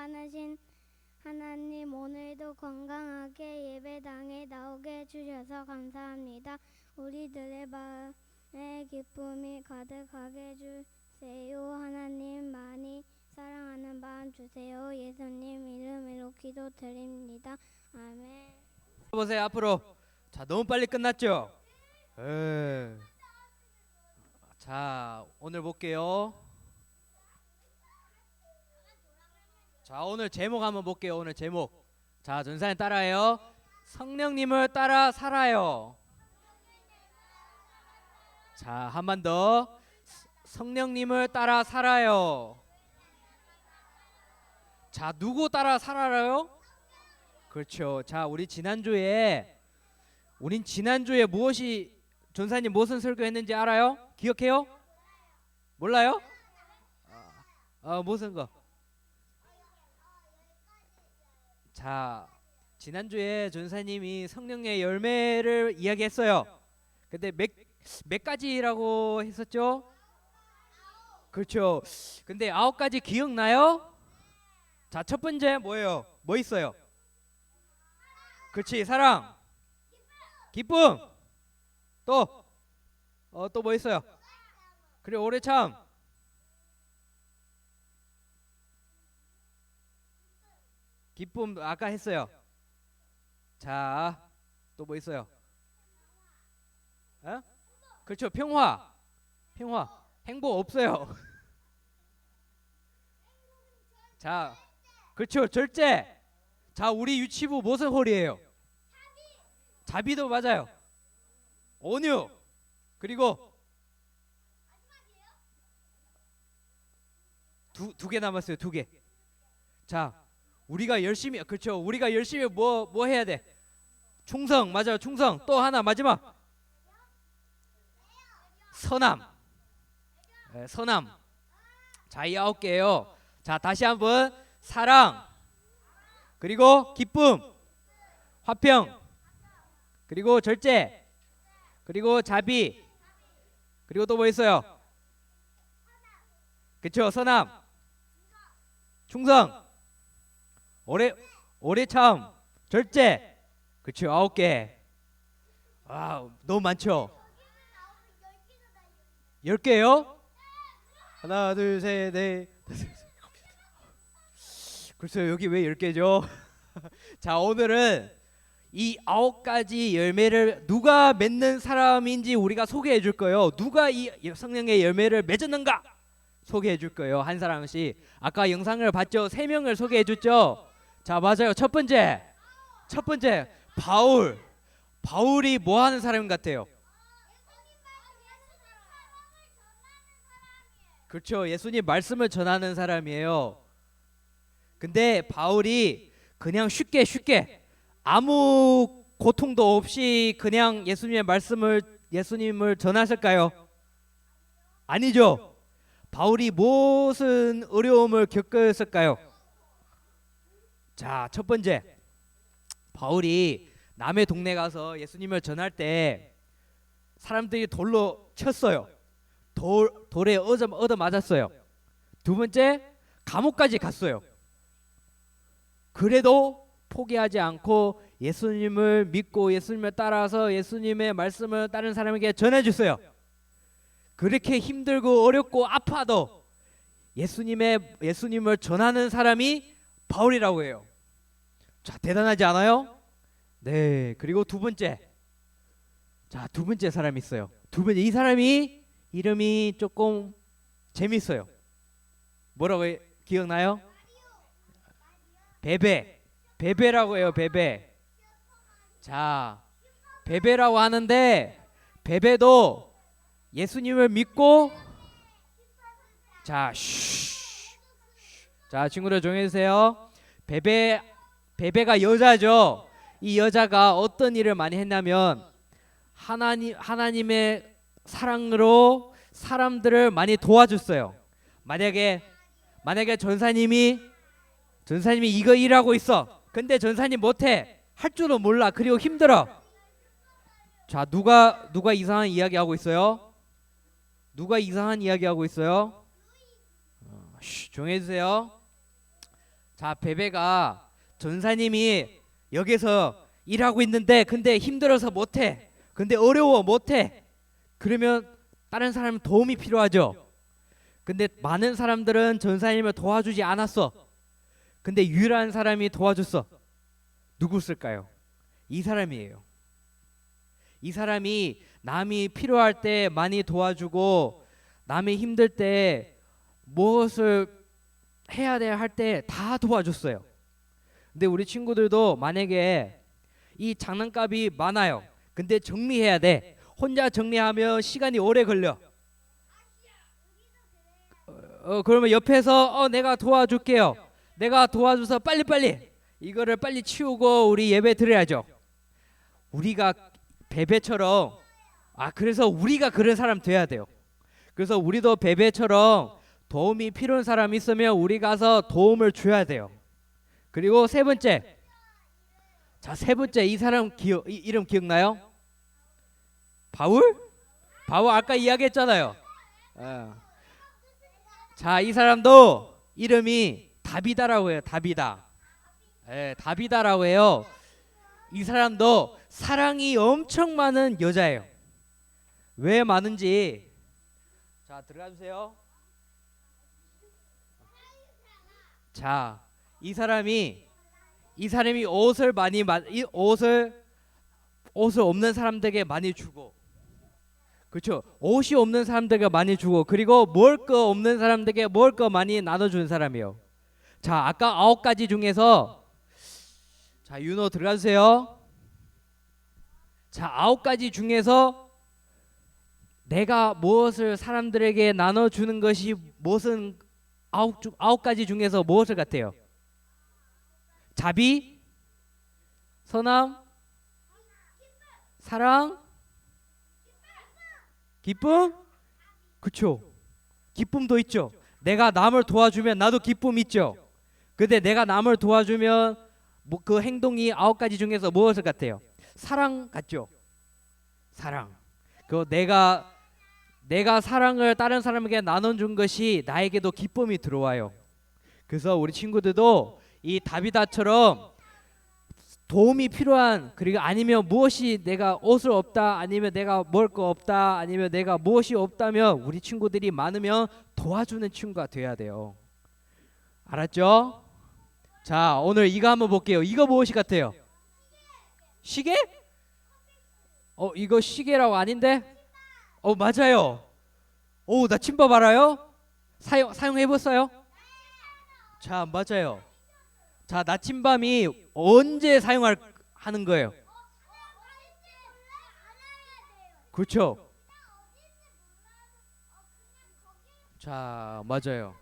무한하신 하나님 오늘도 건강하게 예배당에 나오게 해주셔서 감사합니다. 우리들의 마음에 기쁨이 가득하게 해주세요. 하나님 많이 사랑하는 마음 주세요. 예수님 이름으로 기도드립니다. 아멘. 보세요 앞으로. 자 너무 빨리 끝났죠? 에. 자 오늘 볼게요. 자 오늘 제목 한번 볼게요. 오늘 제목. 자 전사님 따라해요. 성령님을 따라 살아요. 자 한 번 더. 성령님을 따라 살아요. 자 누구 따라 살아요? 그렇죠. 자, 우리 지난주에 우린 지난주에 무엇이 전사님 무슨 설교했는지 알아요? 기억해요? 몰라요? 아, 어, 무슨 거? 자, 지난주에 전사님이 성령의 열매를 이야기했어요. 근데 몇, 몇 가지라고 했었죠? 그렇죠. 근데 아홉 가지 기억나요? 자, 첫 번째 뭐예요? 뭐 있어요? 그렇지 사랑 기쁨 또 어 또 뭐 있어요 그리고 오래 참 기쁨 아까 했어요 자 또 뭐 있어요 어? 그렇죠 평화 평화 행복 없어요 자 그렇죠 절제 자, 우리 유치부 무슨 홀이에요? 자비도 맞아요. 온유. 그리고 두 두 개 남았어요. 두 개. 자, 우리가 열심히 그렇죠. 우리가 열심히 뭐뭐 해야 돼? 충성. 맞아요. 충성. 또 하나 마지막. 선함. 네, 선함. 자, 이 아홉 개예요. 자, 다시 한번 사랑 그리고 기쁨, 화평, 그리고 절제, 그리고 자비, 그리고 또 뭐 있어요? 그쵸 선함, 충성, 오래 오래 참, 절제, 그쵸 아홉 개. 와 너무 많죠? 열 개요? 하나 둘 셋 넷 글쎄요 여기 왜 10개죠? 자 오늘은 이 아홉 가지 열매를 누가 맺는 사람인지 우리가 소개해 줄 거예요. 누가 이 성령의 열매를 맺었는가 소개해 줄 거예요. 한 사람씩. 아까 영상을 봤죠? 세 명을 소개해 줬죠? 자 맞아요. 첫 번째 첫 번째 바울. 바울이 뭐 하는 사람 같아요? 그렇죠. 예수님 말씀을 전하는 사람이에요. 근데 바울이 그냥 쉽게 쉽게 아무 고통도 없이 그냥 예수님의 말씀을 예수님을 전하실까요? 아니죠. 바울이 무슨 어려움을 겪었을까요? 자, 첫 번째. 바울이 남의 동네 가서 예수님을 전할 때 사람들이 돌로 쳤어요. 돌 돌에 얻어 얻어 맞았어요. 두 번째, 감옥까지 갔어요. 그래도 포기하지 않고 예수님을 믿고 예수님을 따라서 예수님의 말씀을 다른 사람에게 전해 주세요. 그렇게 힘들고 어렵고 아파도 예수님의 예수님을 전하는 사람이 바울이라고 해요. 자, 대단하지 않아요? 네. 그리고 두 번째. 자, 두 번째 사람이 있어요. 두 번째 이 사람이 이름이 조금 재밌어요. 뭐라고 해- 기억나요? 베베 베베라고 해요 베베 자 베베라고 하는데 베베도 예수님을 믿고 자, 쉬. 자 친구들 조용히 해주세요 베베 베베가 여자죠 이 여자가 어떤 일을 많이 했냐면 하나님 하나님의 사랑으로 사람들을 많이 도와줬어요 만약에 만약에 전사님이 전사님이 이거 일하고 있어. 근데 전사님 못해. 할 줄은 몰라. 그리고 힘들어. 자, 누가 누가 이상한 이야기 하고 있어요? 누가 이상한 이야기 하고 있어요? 어, 쉬, 조용해 주세요. 자, 베베가 전사님이 여기서 일하고 있는데 근데 힘들어서 못 해. 근데 어려워 못 해. 그러면 다른 사람 도움이 필요하죠. 근데 많은 사람들은 전사님을 도와주지 않았어. 근데 유일한 사람이 도와줬어. 누구였을까요? 이 사람이에요. 이 사람이 남이 필요할 때 많이 도와주고 남이 힘들 때 무엇을 해야 돼 할 때 다 도와줬어요. 근데 우리 친구들도 만약에 이 장난감이 많아요. 근데 정리해야 돼. 혼자 정리하면 시간이 오래 걸려. 어, 그러면 옆에서 어 내가 도와줄게요. 내가 도와줘서 빨리빨리 이거를 빨리 치우고 우리 예배 드려야죠. 우리가 베베처럼 아 그래서 우리가 그런 사람 돼야 돼요. 그래서 우리도 베베처럼 도움이 필요한 사람 있으면 우리 가서 도움을 줘야 돼요. 그리고 세 번째 자 세 번째 이 사람 기억 이, 이름 기억나요? 바울? 바울 아까 이야기했잖아요. 어. 자 이 사람도 이름이 다비다라고 해요. 다비다. 예, 다비다라고 해요. 이 사람도 사랑이 엄청 많은 여자예요. 왜 많은지 자 들어가 주세요. 자, 이 사람이 이 사람이 옷을 많이 마, 이 옷을 옷을 없는 사람들에게 많이 주고 그렇죠. 옷이 없는 사람들에게 많이 주고 그리고 먹을 거 없는 사람들에게 먹을 거 많이 나눠 주는 사람이에요. 자, 아까 아홉 가지 중에서 자, 윤호 들어가 주세요. 자, 아홉 가지 중에서 내가 무엇을 사람들에게 나눠 주는 것이 무엇은 아홉 중 아홉 가지 중에서 무엇을 같아요? 자비, 선함, 사랑, 기쁨? 그쵸? 기쁨도 있죠. 내가 남을 도와주면 나도 기쁨 있죠. 근데 내가 남을 도와주면 뭐 그 행동이 아홉 가지 중에서 무엇을 같아요? 사랑 같죠? 사랑. 그 내가 내가 사랑을 다른 사람에게 나눠준 것이 나에게도 기쁨이 들어와요. 그래서 우리 친구들도 이 다비다처럼 도움이 필요한 그리고 아니면 무엇이 내가 옷을 없다 아니면 내가 먹을 거 없다 아니면 내가 무엇이 없다면 우리 친구들이 많으면 도와주는 친구가 돼야 돼요. 알았죠? 자 오늘 이거 한번 볼게요. 이거 무엇이 같아요? 시계? 어 이거 시계라고 아닌데? 어 맞아요. 오 나 침밥 알아요? 사용 사용해 봤어요? 자 맞아요. 자 나침반이 언제 사용할 하는 거예요? 그렇죠. 자 맞아요.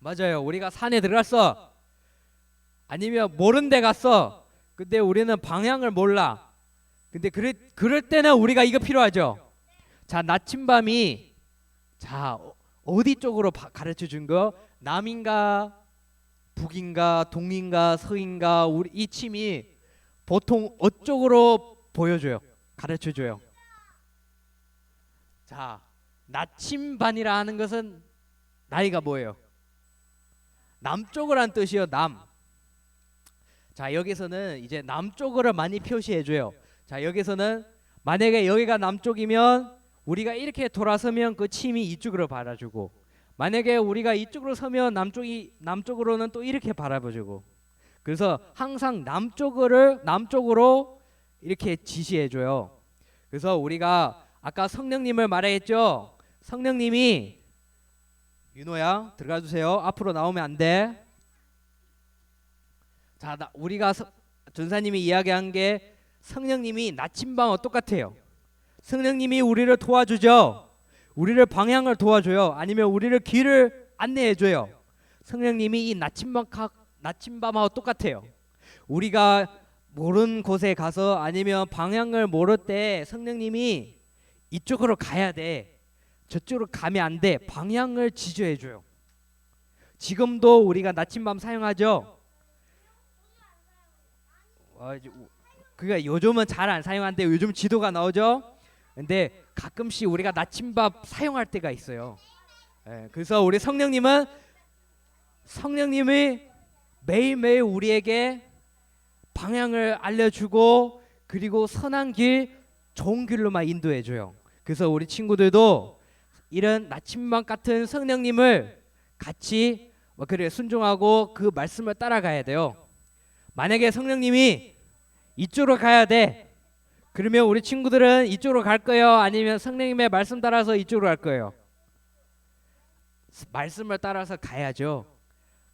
맞아요. 우리가 산에 들어갔어. 아니면 모른 데 갔어. 근데 우리는 방향을 몰라. 근데 그럴 그럴 때는 우리가 이거 필요하죠. 자 나침반이 자 어- 어디 쪽으로 바- 가르쳐 준 거? 남인가 북인가 동인가 서인가 우리 이 침이 보통 어쪽으로 보여줘요. 가르쳐 줘요. 자 나침반이라 하는 것은 나이가 뭐예요? 남쪽을 한 뜻이요 남 자 여기서는 이제 남쪽으로 많이 표시해 줘요. 자 여기서는 만약에 여기가 남쪽이면 우리가 이렇게 돌아서면 그 침이 이쪽으로 바라주고 만약에 우리가 이쪽으로 서면 남쪽이 남쪽으로는 또 이렇게 바라봐주고 그래서 항상 남쪽을 남쪽으로 이렇게 지시해 줘요. 그래서 우리가 아까 성령님을 말했죠. 성령님이 윤호야 들어가 주세요. 앞으로 나오면 안 돼. 자, 나, 우리가 서, 전사님이 이야기한 게 성령님이 나침반과 똑같아요. 성령님이 우리를 도와주죠. 우리를 방향을 도와줘요. 아니면 우리를 길을 안내해 줘요. 성령님이 이 나침반 나침반하고 똑같아요. 우리가 모르는 곳에 가서 아니면 방향을 모를 때 성령님이 이쪽으로 가야 돼. 저쪽으로 가면 안 돼. 방향을 지도해 줘요. 지금도 우리가 나침반 사용하죠. 어, 이제 우- 그러니까 요즘은 잘 안 사용하는데 요즘 지도가 나오죠. 근데 가끔씩 우리가 나침밥 사용할 때가 있어요. 예, 그래서 우리 성령님은 성령님이 매일매일 우리에게 방향을 알려주고 그리고 선한 길, 좋은 길로만 인도해줘요. 그래서 우리 친구들도 이런 나침반 같은 성령님을 같이 뭐 그래 순종하고 그 말씀을 따라가야 돼요. 만약에 성령님이 이쪽으로 가야 돼. 그러면 우리 친구들은 이쪽으로 갈 거예요? 아니면 성령님의 말씀 따라서 이쪽으로 갈 거예요? 말씀을 따라서 가야죠.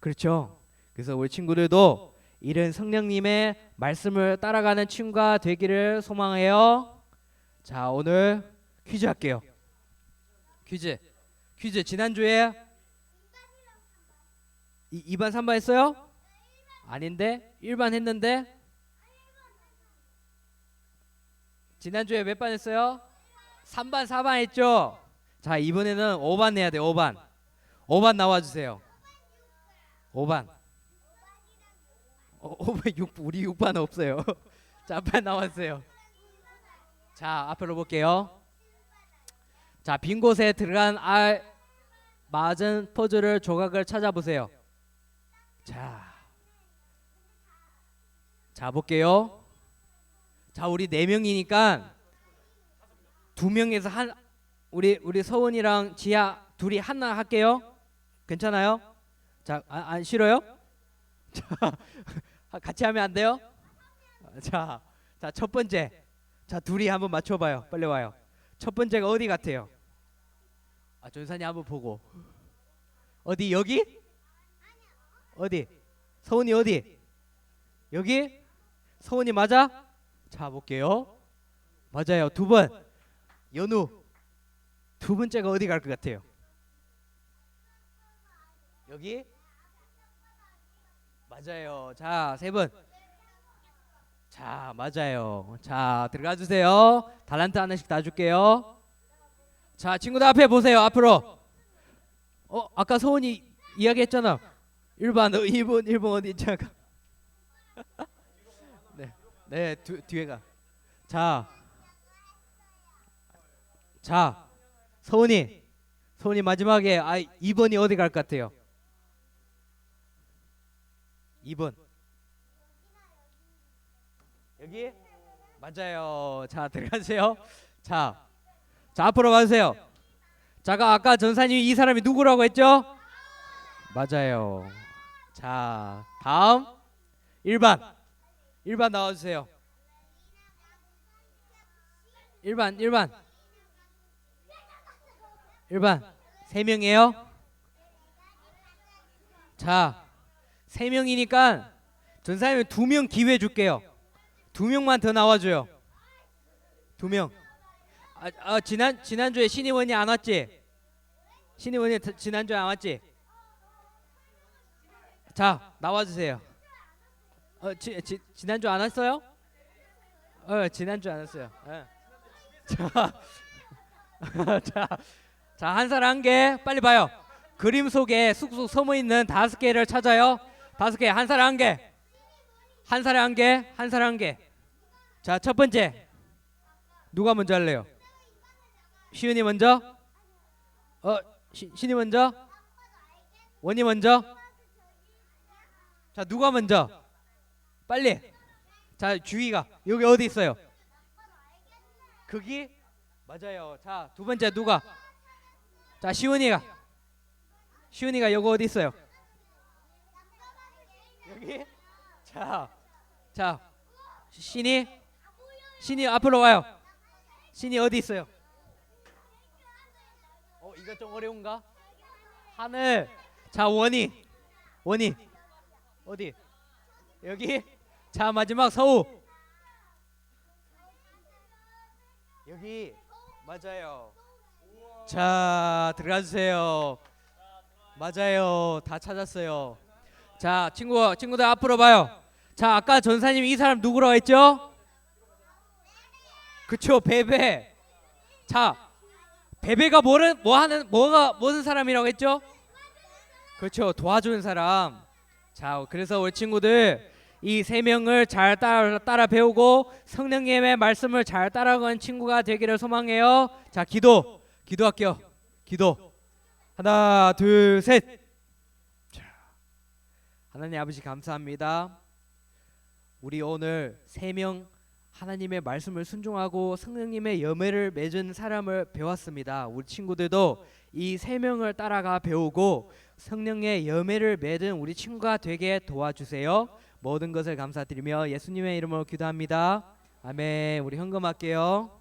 그렇죠? 그래서 우리 친구들도 이런 성령님의 말씀을 따라가는 친구가 되기를 소망해요. 자, 오늘 퀴즈 할게요. 퀴즈. 퀴즈 지난주에 2, 2반 3반 했어요? 아닌데 1반 했는데 지난주에 몇 반 했어요? 3반 4반 했죠? 자 이번에는 5반 내야 돼 5반. 5반 나와주세요. 5반. 어, 5반 6 우리 6반 없어요. 자 빨리 나와주세요. 자 앞으로 볼게요. 자 빈 곳에 들어간 알 맞은 퍼즐을 조각을 찾아보세요. 자, 자 볼게요. 자 우리 네 명이니까 두 명에서 한 우리 우리 서훈이랑 지아 둘이 하나 할게요. 괜찮아요? 자, 아, 안 싫어요? 자, 같이 하면 안 돼요? 자, 자 첫 번째, 자 둘이 한번 맞춰 봐요. 빨리 와요. 첫 번째가 어디 같아요? 아 전산이 한번 보고 어디 여기? 어디? 서훈이 어디? 여기? 서훈이 맞아? 자 볼게요. 맞아요. 두 번. 연우. 두 번째가 어디 갈 것 같아요? 여기? 맞아요. 자, 세 번. 자, 맞아요. 자, 들어가 주세요. 달란트 하나씩 다 줄게요. 자, 친구들 앞에 보세요. 앞으로. 어, 아까 서훈이 이야기했잖아. 1번, 2번, 1번 어디 있잖아. 네, 네, 뒤, 뒤에가. 자, 자, 서훈이, 서훈이 마지막에 아 2번이 어디 갈 것 같아요? 2번. 여기? 맞아요. 자, 들어가세요. 자, 자 앞으로 가주세요. 자가 아까 전사님이 이 사람이 누구라고 했죠? 맞아요. 자, 다음 1반. 1반 나와 주세요. 1반 1반 1반 세 명이에요. 자, 세 명이니까 전사님이 두명 기회 줄게요. 두 명만 더 나와줘요. 두 명. 아, 아 지난 지난주에 신입원이 안 왔지? 신입원이 더- 지난주에 안 왔지? 자 나와주세요. 어, 지, 지, 지난주 안 왔어요? 어 지난주 안 왔어요. 예. 자, 자, 자, 한 사람 한 개 빨리 봐요. 그림 속에 쑥쑥 숨어 있는 다섯 개를 찾아요. 다섯 개, 한 사람 한 개, 한 사람 한 개, 한 사람 한 개. 자, 첫 번째 누가 먼저 할래요? 시은이 먼저? 어, 시, 신이 먼저? 원이 먼저? 자, 누가 먼저? 빨리. 자, 주희가 여기 어디 있어요? 거기? 맞아요. 자, 두 번째 누가? 자, 시훈이가. 시훈이가 여기 어디 있어요? 여기? 자, 자, 시- 신이, 신이 앞으로 와요. 신이 어디 있어요? 어, 이거 좀 어려운가? 하늘. 자, 원이, 원이 어디? 여기. 자, 마지막 서우. 여기 맞아요. 자, 들어가 주세요. 맞아요. 다 찾았어요. 자, 친구 친구들 앞으로 봐요. 자, 아까 전사님 이 사람 누구라고 했죠? 그쵸, 베베. 자, 베베가 뭐를 뭐 하는 뭐가 무슨 사람이라고 했죠? 그렇죠, 도와주는 사람. 자, 그래서 우리 친구들 이 세 명을 잘 따라, 따라 배우고 성령님의 말씀을 잘 따라가는 친구가 되기를 소망해요. 자, 기도, 기도할게요. 기도. 하나, 둘, 셋. 자, 하나님 아버지 감사합니다. 우리 오늘 세 명 하나님의 말씀을 순종하고 성령님의 열매를 맺은 사람을 배웠습니다. 우리 친구들도 이 세 명을 따라가 배우고 성령의 열매를 맺은 우리 친구가 되게 도와주세요. 모든 것을 감사드리며 예수님의 이름으로 기도합니다. 아멘. 우리 헌금할게요.